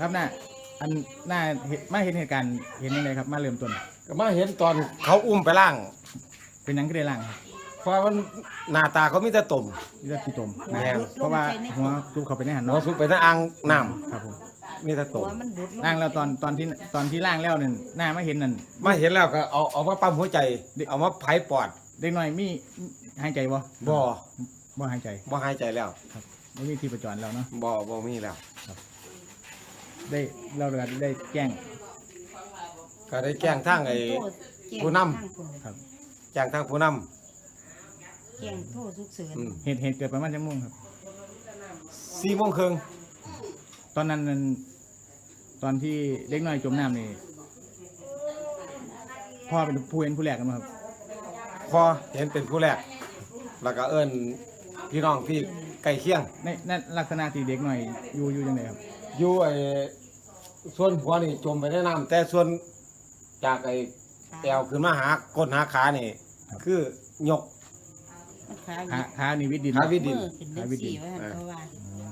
ครับหน้าอันหน้าเห็นมาเห็นเหตุการณ์เห็นยังไงครับ มาเริ่มต้น ก็มาเห็นตอนเขาอุ้มไปล่าง เป็นหยังก็ได้ล่างครับเพราะมันหน้าตาเขามีแต่ตุ่ม นี่ก็ขี้ตมแม่น เพราะว่าหัวทุบเข้าไปในหันหัวเนาะซุกไปในอ่างน้ครับผมำมีแต่หัตุ่วมมันดุดลงล่างแล้วตอนตอนที่ตอนที่ล่างแล้วนั่นหน้ามาเห็นนั่นมาเห็นแล้วก็เอาเอามาปั๊มหัวใจ เอามาไผปอดเด็กน้อยมีหายใจบ่บ่บ่หายใจบ่หายใจแล้วไม่มีที่ประจรแล้วเนาะบ่บ่มีแล้ว ได้เราเวลาได้แจ้ง ก็ได้แจ้งทางไอ้ ผู้นำครับ แจ้งทางผู้นแจ้งโทษทุกเสือำอืมเหตุเหตุเกิดประมาณจังมุ่งครับ สี่โมงครึ่งตอนนั้นนั่นตอนที่เด็กน้อยจมน้ำนี่พ่อเป็นผู้เห็นผู้แรกกันบ่ครับ พอเห็นเป็นผู้แรก แล้วก็เอิ้น พี่น้องที่ใกล้เคียง ในในลักษณะที่เด็กน้อยอยู่อยู่ยังไงครับอยู่ไอ้ส่วนหัวนี่จมไปในน้ำแต่ส่วนจากไอ้แอวขึ้นมาหาก้นหาขานี่ คือยก มันขาขาขานี่วิดดิน ขาวิดดินมือขึ้นจังสี่ว่าเพราะว่า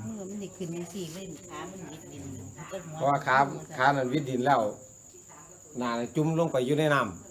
มือมันได้ขึ้นจังสี่เล่นขามันวิดดินเพราะว่าขาขานั้นวิดดินแล้วหน้าน่ะจุ่มลงไปอยู่ในน้ำ